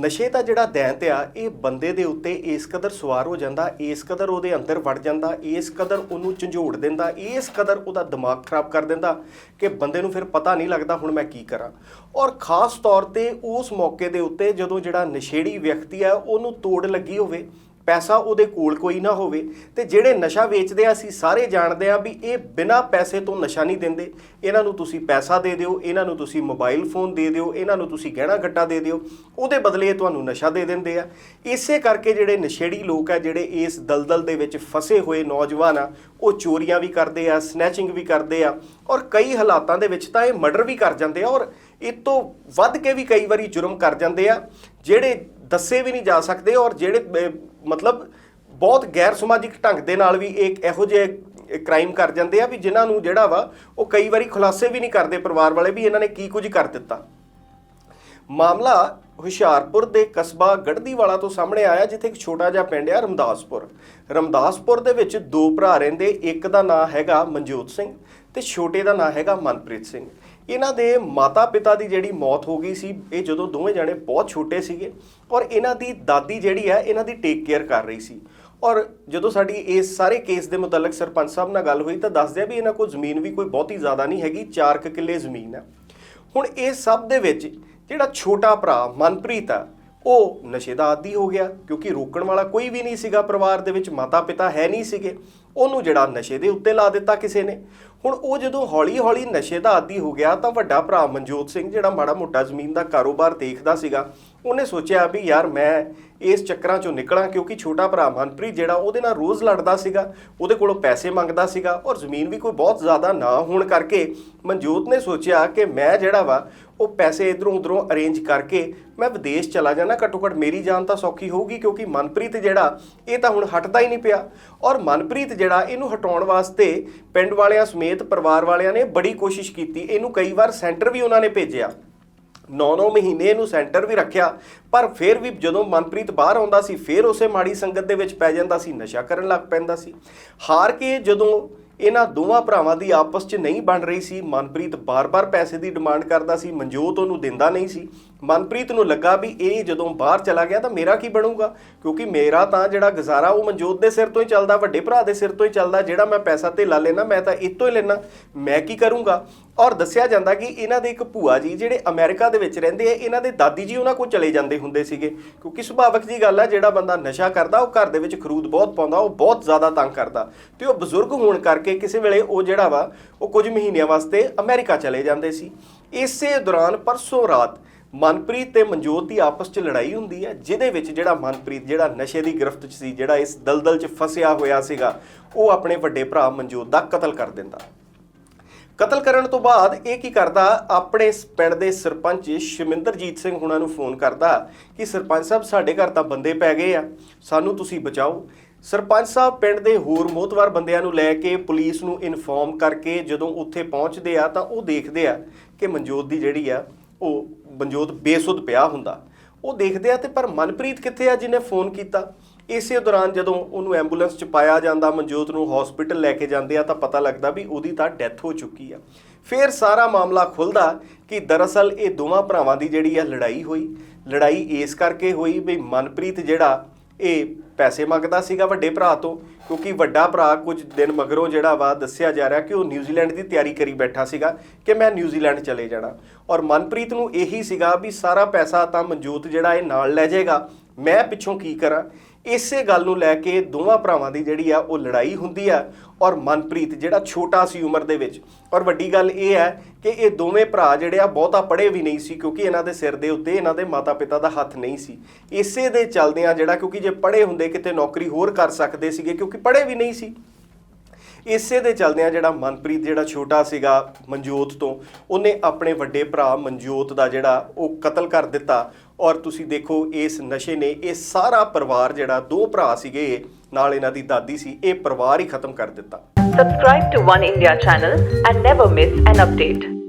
ਨਸ਼ੇ ਦਾ ਜਿਹੜਾ ਦੈਂਤ ਆ, ਇਹ ਬੰਦੇ ਦੇ ਉੱਤੇ ਇਸ ਕਦਰ ਸਵਾਰ ਹੋ ਜਾਂਦਾ, ਇਸ ਕਦਰ ਉਹਦੇ ਅੰਦਰ ਵੜ ਜਾਂਦਾ, ਇਸ ਕਦਰ ਉਹਨੂੰ ਝੰਜੋੜ ਦਿੰਦਾ, ਇਸ ਕਦਰ ਉਹਦਾ ਦਿਮਾਗ ਖਰਾਬ ਕਰ ਦਿੰਦਾ ਕਿ ਬੰਦੇ ਨੂੰ ਫਿਰ ਪਤਾ ਨਹੀਂ ਲੱਗਦਾ ਹੁਣ ਮੈਂ ਕੀ ਕਰਾਂ। ਔਰ ਖਾਸ ਤੌਰ ਤੇ ਉਸ ਮੌਕੇ ਦੇ ਉੱਤੇ ਜਦੋਂ ਜਿਹੜਾ ਨਸ਼ੇੜੀ ਵਿਅਕਤੀ ਆ, ਉਹਨੂੰ ਤੋੜ ਲੱਗੀ ਹੋਵੇ ਪੈਸਾ ਉਹਦੇ ਕੋਲ ਕੋਈ ਨਾ ਹੋਵੇ ਤੇ ਜਿਹੜੇ ਨਸ਼ਾ ਵੇਚਦੇ ਆ, ਅਸੀਂ ਸਾਰੇ ਜਾਣਦੇ ਆ ਵੀ ਇਹ ਬਿਨਾਂ ਪੈਸੇ ਤੋਂ ਨਸ਼ਾ ਨਹੀਂ ਦਿੰਦੇ। ਇਹਨਾਂ ਨੂੰ ਤੁਸੀਂ ਪੈਸਾ ਦੇ ਦਿਓ, ਇਹਨਾਂ ਨੂੰ ਤੁਸੀਂ ਮੋਬਾਈਲ ਫੋਨ ਦੇ ਦਿਓ, ਇਹਨਾਂ ਨੂੰ ਤੁਸੀਂ ਗਹਿਣਾ ਗੱਟਾ ਦੇ ਦਿਓ, ਉਹਦੇ ਬਦਲੇ ਇਹ ਤੁਹਾਨੂੰ ਨਸ਼ਾ ਦੇ ਦਿੰਦੇ ਆ। ਇਸੇ ਕਰਕੇ ਜਿਹੜੇ ਨਸ਼ੇੜੀ ਲੋਕ ਆ, ਜਿਹੜੇ ਇਸ ਦਲਦਲ ਦੇ ਵਿੱਚ ਫਸੇ ਹੋਏ ਨੌਜਵਾਨ ਆ, ਉਹ ਚੋਰੀਆਂ ਵੀ ਕਰਦੇ ਆ ਸਨੈਚਿੰਗ ਵੀ ਕਰਦੇ ਆ ਔਰ ਕਈ ਹਾਲਾਤਾਂ ਦੇ ਵਿੱਚ ਤਾਂ ਇਹ ਮਰਡਰ ਵੀ ਕਰ ਜਾਂਦੇ ਆ ਔਰ ਇਹ ਤੋਂ ਵੱਧ ਕੇ ਵੀ ਕਈ ਵਾਰੀ ਜੁਰਮ ਕਰ ਜਾਂਦੇ ਆ, ਜਿਹੜੇ ਦੱਸੇ ਵੀ ਨਹੀਂ ਜਾ ਸਕਦੇ ਔਰ ਜਿਹੜੇ ਮਤਲਬ ਬਹੁਤ ਗੈਰ ਸਮਾਜਿਕ ਢੰਗ ਦੇ ਨਾਲ ਵੀ ਇੱਕ ਇਹੋ ਜਿਹੇ ਕ੍ਰਾਈਮ ਕਰ ਜਾਂਦੇ ਆ ਵੀ ਜਿਨ੍ਹਾਂ ਨੂੰ ਜਿਹੜਾ ਵਾ ਉਹ ਕਈ ਵਾਰੀ ਖੁਲਾਸੇ ਵੀ ਨਹੀਂ ਕਰਦੇ ਪਰਿਵਾਰ ਵਾਲੇ ਵੀ ਇਹਨਾਂ ਨੇ ਕੀ ਕੁਝ ਕਰ ਦਿੱਤਾ। ਮਾਮਲਾ ਹੁਸ਼ਿਆਰਪੁਰ ਦੇ ਕਸਬਾ ਗੜਦੀਵਾਲਾ ਤੋਂ ਸਾਹਮਣੇ ਆਇਆ, ਜਿੱਥੇ ਇੱਕ ਛੋਟਾ ਜਿਹਾ ਪਿੰਡ ਆ, ਰਮਦਾਸਪੁਰ। ਰਮਦਾਸਪੁਰ ਦੇ ਵਿੱਚ ਦੋ ਭਰਾ ਰਹਿੰਦੇ, ਇੱਕ ਦਾ ਨਾਂ ਹੈਗਾ ਮਨਜੋਤ ਸਿੰਘ ਤੇ ਛੋਟੇ ਦਾ ਨਾਂ ਹੈਗਾ ਮਨਪ੍ਰੀਤ ਸਿੰਘ। ਇਹਨਾਂ ਦੇ ਮਾਤਾ ਪਿਤਾ ਦੀ ਜਿਹੜੀ ਮੌਤ ਹੋ ਗਈ ਸੀ, ਇਹ ਜਦੋਂ ਦੋਵੇਂ ਜਣੇ ਬਹੁਤ ਛੋਟੇ ਸੀਗੇ ਔਰ ਇਹਨਾਂ ਦੀ ਦਾਦੀ ਜਿਹੜੀ ਹੈ, ਇਹਨਾਂ ਦੀ ਟੇਕ ਕੇਅਰ ਕਰ ਰਹੀ ਸੀ। ਔਰ ਜਦੋਂ ਸਾਡੀ ਇਸ ਸਾਰੇ ਕੇਸ ਦੇ ਮੁਤਲਕ ਸਰਪੰਚ ਸਾਹਿਬ ਨਾਲ ਗੱਲ ਹੋਈ ਤਾਂ ਦੱਸਦੇ ਆ ਵੀ ਇਹਨਾਂ ਕੋਲ ਜ਼ਮੀਨ ਵੀ ਕੋਈ ਬਹੁਤੀ ਜ਼ਿਆਦਾ ਨਹੀਂ ਹੈਗੀ 4 ਕਿੱਲੇ ਜ਼ਮੀਨ ਹੈ। ਹੁਣ ਇਹ ਸਭ ਦੇ ਵਿੱਚ ਜਿਹੜਾ ਛੋਟਾ ਭਰਾ ਮਨਪ੍ਰੀਤ ਆ ਉਹ ਨਸ਼ੇ ਦਾ ਆਦੀ ਹੋ ਗਿਆ, ਕਿਉਂਕਿ ਰੋਕਣ ਵਾਲਾ ਕੋਈ ਵੀ ਨਹੀਂ ਸੀਗਾ ਪਰਿਵਾਰ ਦੇ ਵਿੱਚ ਮਾਤਾ ਪਿਤਾ ਹੈ ਨਹੀਂ ਸੀਗੇ। ਉਹਨੂੰ ਜਿਹੜਾ ਨਸ਼ੇ ਦੇ ਉੱਤੇ ਲਾ ਦਿੱਤਾ ਕਿਸੇ ਨੇ। ਹੁਣ ਉਹ ਜਦੋਂ ਹੌਲੀ-ਹੌਲੀ ਨਸ਼ੇ ਦਾ ਆਦੀ ਹੋ ਗਿਆ ਤਾਂ ਵੱਡਾ ਭਰਾ ਮਨਜੋਤ ਸਿੰਘ, ਜਿਹੜਾ ਮਾੜਾ ਮੋਟਾ ਜ਼ਮੀਨ ਦਾ ਕਾਰੋਬਾਰ ਦੇਖਦਾ ਸੀਗਾ ਉਹਨੇ ਸੋਚਿਆ ਵੀ ਯਾਰ ਮੈਂ ਇਸ ਚੱਕਰਾਂ ਚੋਂ ਨਿਕਲਾਂ ਕਿਉਂਕਿ ਛੋਟਾ ਭਰਾ ਮਨਪ੍ਰੀਤ ਜਿਹੜਾ ਉਹਦੇ ਨਾਲ ਰੋਜ਼ ਲੜਦਾ ਸੀਗਾ, ਉਹਦੇ ਕੋਲੋਂ ਪੈਸੇ ਮੰਗਦਾ ਸੀਗਾ ਔਰ ਜ਼ਮੀਨ ਵੀ ਕੋਈ ਬਹੁਤ ਜ਼ਿਆਦਾ ਨਾ ਹੋਣ ਕਰਕੇ ਮਨਜੋਤ ਨੇ ਸੋਚਿਆ ਕਿ ਮੈਂ ਜਿਹੜਾ ਵਾ, ਉਹ ਪੈਸੇ ਇਧਰੋਂ ਉਧਰੋਂ ਅਰੇਂਜ ਕਰਕੇ ਮੈਂ ਵਿਦੇਸ਼ ਚਲਾ ਜਾਣਾ, ਘੱਟੋ ਘੱਟ ਮੇਰੀ ਜਾਨ ਤਾਂ ਸੌਖੀ ਹੋਊਗੀ ਕਿਉਂਕਿ ਮਨਪ੍ਰੀਤ ਜਿਹੜਾ, ਇਹ ਤਾਂ ਹੁਣ ਹਟਦਾ ਹੀ ਨਹੀਂ ਪਿਆ ਔਰ ਮਨਪ੍ਰੀਤ ਜਿਹੜਾ ਇਹਨੂੰ ਹਟਾਉਣ ਵਾਸਤੇ ਪਿੰਡ ਵਾਲਿਆਂ ਸਮੇਤ ਪਰਿਵਾਰ ਵਾਲਿਆਂ ਨੇ ਬੜੀ ਕੋਸ਼ਿਸ਼ ਕੀਤੀ, ਇਹਨੂੰ ਕਈ ਵਾਰ ਸੈਂਟਰ ਵੀ ਉਹਨਾਂ ਨੇ ਭੇਜਿਆ। 9-9 ਮਹੀਨੇ ਇਹਨੂੰ ਸੈਂਟਰ ਵੀ ਰੱਖਿਆ, ਪਰ ਫਿਰ ਵੀ ਜਦੋਂ ਮਨਪ੍ਰੀਤ ਬਾਹਰ ਆਉਂਦਾ ਸੀ, ਫਿਰ ਉਸੇ ਮਾੜੀ ਸੰਗਤ ਦੇ ਵਿੱਚ ਪੈ ਜਾਂਦਾ ਸੀ, ਨਸ਼ਾ ਕਰਨ ਲੱਗ ਪੈਂਦਾ ਸੀ। ਹਾਰ ਕੇ ਜਦੋਂ ਇਹਨਾਂ ਦੋਵਾਂ ਭਰਾਵਾਂ ਦੀ ਆਪਸ 'ਚ ਨਹੀਂ ਬਣ ਰਹੀ ਸੀ, ਮਨਪ੍ਰੀਤ ਬਾਰ-ਬਾਰ ਪੈਸੇ ਦੀ ਡਿਮਾਂਡ ਕਰਦਾ ਸੀ, ਮਨਜੋਤ ਉਹਨੂੰ ਦਿੰਦਾ ਨਹੀਂ ਸੀ। ਮਨਪ੍ਰੀਤ ਨੂੰ ਲੱਗਾ ਵੀ ਇਹ ਜਦੋਂ ਬਾਹਰ ਚਲਾ ਗਿਆ ਤਾਂ ਮੇਰਾ ਕੀ ਬਣੂਗਾ? ਕਿਉਂਕਿ ਮੇਰਾ ਤਾਂ ਜਿਹੜਾ ਗੁਜ਼ਾਰਾ ਉਹ ਮਨਜੋਤ ਦੇ ਸਿਰ ਤੋਂ ਹੀ ਚੱਲਦਾ, ਵੱਡੇ ਭਰਾ ਦੇ ਸਿਰ ਤੋਂ ਹੀ ਚੱਲਦਾ, ਜਿਹੜਾ ਮੈਂ ਪੈਸਾ ਧੇਲਾ ਲੈਣਾ ਮੈਂ ਤਾਂ ਇਹ ਤੋਂ ਹੀ ਲੈਣਾ ਮੈਂ ਕੀ ਕਰੂੰਗਾ? ਔਰ ਦੱਸਿਆ ਜਾਂਦਾ ਕਿ ਇਹਨਾਂ ਦੇ ਇੱਕ ਭੂਆ ਜੀ ਜਿਹੜੇ ਅਮਰੀਕਾ ਦੇ ਵਿੱਚ ਰਹਿੰਦੇ ਆ, ਇਹਨਾਂ ਦੇ ਦਾਦੀ ਜੀ ਉਹਨਾਂ ਕੋਲ ਚਲੇ ਜਾਂਦੇ ਹੁੰਦੇ ਸੀਗੇ। ਕਿਉਂਕਿ ਸੁਭਾਵਕ ਜੀ ਗੱਲ ਆ, ਜਿਹੜਾ ਬੰਦਾ ਨਸ਼ਾ ਕਰਦਾ, ਉਹ ਘਰ ਦੇ ਵਿੱਚ ਖਰੂਦ ਬਹੁਤ ਪਾਉਂਦਾ, ਉਹ ਬਹੁਤ ਜ਼ਿਆਦਾ ਤੰਗ ਕਰਦਾ। ਤੇ ਉਹ ਬਜ਼ੁਰਗ ਹੋਣ ਕਰਕੇ ਕਿਸੇ ਵੇਲੇ ਉਹ ਜਿਹੜਾ ਵਾ, ਉਹ ਕੁਝ ਮਹੀਨਿਆਂ ਵਾਸਤੇ ਅਮਰੀਕਾ ਚਲੇ ਜਾਂਦੇ ਸੀ। ਇਸੇ ਦੌਰਾਨ ਪਰਸੋਂ ਰਾਤ ਮਨਪ੍ਰੀਤ ਤੇ ਮਨਜੋਤ ਦੀ ਆਪਸ 'ਚ ਲੜਾਈ ਹੁੰਦੀ ਹੈ, ਜਿਹਦੇ ਵਿੱਚ ਜਿਹੜਾ ਮਨਪ੍ਰੀਤ, ਜਿਹੜਾ ਨਸ਼ੇ ਦੀ ਗ੍ਰਿਫਤ 'ਚ ਸੀ, ਜਿਹੜਾ ਇਸ ਦਲਦਲ 'ਚ ਫਸਿਆ ਹੋਇਆ ਸੀਗਾ, ਉਹ ਆਪਣੇ ਵੱਡੇ ਭਰਾ ਮਨਜੋਤ ਦਾ ਕਤਲ ਕਰ ਦਿੰਦਾ। ਕਤਲ ਕਰਨ ਤੋਂ ਬਾਅਦ ਇਹ ਕੀ ਕਰਦਾ, ਆਪਣੇ ਪਿੰਡ ਦੇ ਸਰਪੰਚ ਸ਼ਮਿੰਦਰਜੀਤ ਸਿੰਘ ਹੁਣਾਂ ਨੂੰ ਫੋਨ ਕਰਦਾ ਕਿ ਸਰਪੰਚ ਸਾਹਿਬ, ਸਾਡੇ ਘਰ ਤਾਂ ਬੰਦੇ ਪੈ ਗਏ ਆ, ਸਾਨੂੰ ਤੁਸੀਂ ਬਚਾਓ। ਸਰਪੰਚ ਸਾਹਿਬ ਪਿੰਡ ਦੇ ਹੋਰ ਮੋਤਵਾਰ ਬੰਦਿਆਂ ਨੂੰ ਲੈ ਕੇ ਪੁਲਿਸ ਨੂੰ ਇਨਫੋਰਮ ਕਰਕੇ ਜਦੋਂ ਉੱਥੇ ਪਹੁੰਚਦੇ ਆ ਤਾਂ ਉਹ ਦੇਖਦੇ ਆ ਕਿ ਮਨਜੋਤ ਦੀ ਜਿਹੜੀ ਆ ਉਹ ਮਨਜੋਤ ਬੇਸੁੱਧ ਪਿਆ ਹੁੰਦਾ। ਉਹ ਦੇਖਦੇ ਆ ਤੇ ਪਰ ਮਨਪ੍ਰੀਤ ਕਿੱਥੇ ਆ ਜਿਹਨੇ ਫੋਨ ਕੀਤਾ? ਇਸੇ ਦੌਰਾਨ ਜਦੋਂ ਉਹਨੂੰ ਐਂਬੂਲੈਂਸ 'ਚ ਪਾਇਆ ਜਾਂਦਾ, ਮਨਜੋਤ ਨੂੰ ਹਸਪੀਟਲ ਲੈ ਕੇ ਜਾਂਦੇ ਆ ਤਾਂ ਪਤਾ ਲੱਗਦਾ ਵੀ ਉਹਦੀ ਤਾਂ ਡੈਥ ਹੋ ਚੁੱਕੀ ਆ। ਫਿਰ ਸਾਰਾ ਮਾਮਲਾ ਖੁੱਲਦਾ ਕਿ ਦਰਅਸਲ ਇਹ ਦੋਵਾਂ ਭਰਾਵਾਂ ਦੀ ਜਿਹੜੀ ਆ ਲੜਾਈ ਹੋਈ। ਲੜਾਈ ਇਸ ਕਰਕੇ ਹੋਈ ਵੀ ਮਨਪ੍ਰੀਤ ਜਿਹੜਾ ਇਹ ਪੈਸੇ ਮੰਗਦਾ ਸੀਗਾ ਵੱਡੇ ਭਰਾ ਤੋਂ, ਕਿਉਂਕਿ ਵੱਡਾ ਭਰਾ ਕੁਝ ਦਿਨ ਮਗਰੋਂ ਜਿਹੜਾ ਵਾ ਦੱਸਿਆ ਜਾ ਰਿਹਾ ਕਿ ਉਹ ਨਿਊਜ਼ੀਲੈਂਡ ਦੀ ਤਿਆਰੀ ਕਰੀ ਬੈਠਾ ਸੀਗਾ ਕਿ ਮੈਂ ਨਿਊਜ਼ੀਲੈਂਡ ਚਲੇ ਜਾਣਾ। ਔਰ ਮਨਪ੍ਰੀਤ ਨੂੰ ਇਹੀ ਸੀਗਾ ਵੀ ਸਾਰਾ ਪੈਸਾ ਤਾਂ ਮਨਜੋਤ ਜਿਹੜਾ ਇਹ ਨਾਲ ਲੈ ਜਾਏਗਾ, ਮੈਂ ਪਿੱਛੋਂ ਕੀ ਕਰਾਂ? ਇਸੇ ਗੱਲ ਨੂੰ ਲੈ ਕੇ ਦੋਵਾਂ ਭਰਾਵਾਂ ਦੀ ਜਿਹੜੀ ਆ ਉਹ ਲੜਾਈ ਹੁੰਦੀ ਆ ਔਰ ਮਨਪ੍ਰੀਤ ਜਿਹੜਾ ਛੋਟਾ ਸੀ ਉਮਰ ਦੇ ਵਿੱਚ। ਔਰ ਵੱਡੀ ਗੱਲ ਇਹ ਹੈ ਕਿ ਇਹ ਦੋਵੇਂ ਭਰਾ ਜਿਹੜੇ ਆ ਬਹੁਤਾ ਪੜ੍ਹੇ ਵੀ ਨਹੀਂ ਸੀ ਕਿਉਂਕਿ ਇਹਨਾਂ ਦੇ ਸਿਰ ਦੇ ਉੱਤੇ ਇਹਨਾਂ ਦੇ ਮਾਤਾ-ਪਿਤਾ ਦਾ ਹੱਥ ਨਹੀਂ ਸੀ। ਇਸੇ ਦੇ ਚੱਲਦਿਆਂ ਜਿਹੜਾ ਕਿਉਂਕਿ ਜੇ ਪੜ੍ਹੇ ਹੁੰਦੇ ਕਿਤੇ ਨੌਕਰੀ ਹੋਰ ਕਰ ਸਕਦੇ ਸੀਗੇ ਕਿਉਂਕਿ ਪੜ੍ਹੇ ਵੀ ਨਹੀਂ ਸੀ। ਇਸੇ ਦੇ ਚਲਦਿਆਂ ਜਿਹੜਾ ਮਨਪ੍ਰੀਤ, ਜਿਹੜਾ ਛੋਟਾ ਸੀਗਾ ਮਨਜੋਤ ਤੋਂ, ਉਹਨੇ ਆਪਣੇ ਵੱਡੇ ਭਰਾ ਮਨਜੋਤ ਦਾ ਜਿਹੜਾ ਉਹ ਕਤਲ ਕਰ ਦਿੱਤਾ ਔਰ ਤੁਸੀਂ ਦੇਖੋ, ਇਸ ਨਸ਼ੇ ਨੇ ਇਹ ਸਾਰਾ ਪਰਿਵਾਰ ਜਿਹੜਾ, ਦੋ ਭਰਾ ਸੀਗੇ ਨਾਲ ਇਹਨਾਂ ਦੀ ਦਾਦੀ ਸੀ, ਇਹ ਪਰਿਵਾਰ ਹੀ ਖਤਮ ਕਰ ਦਿੱਤਾ subscribe to One India channel and never miss an update.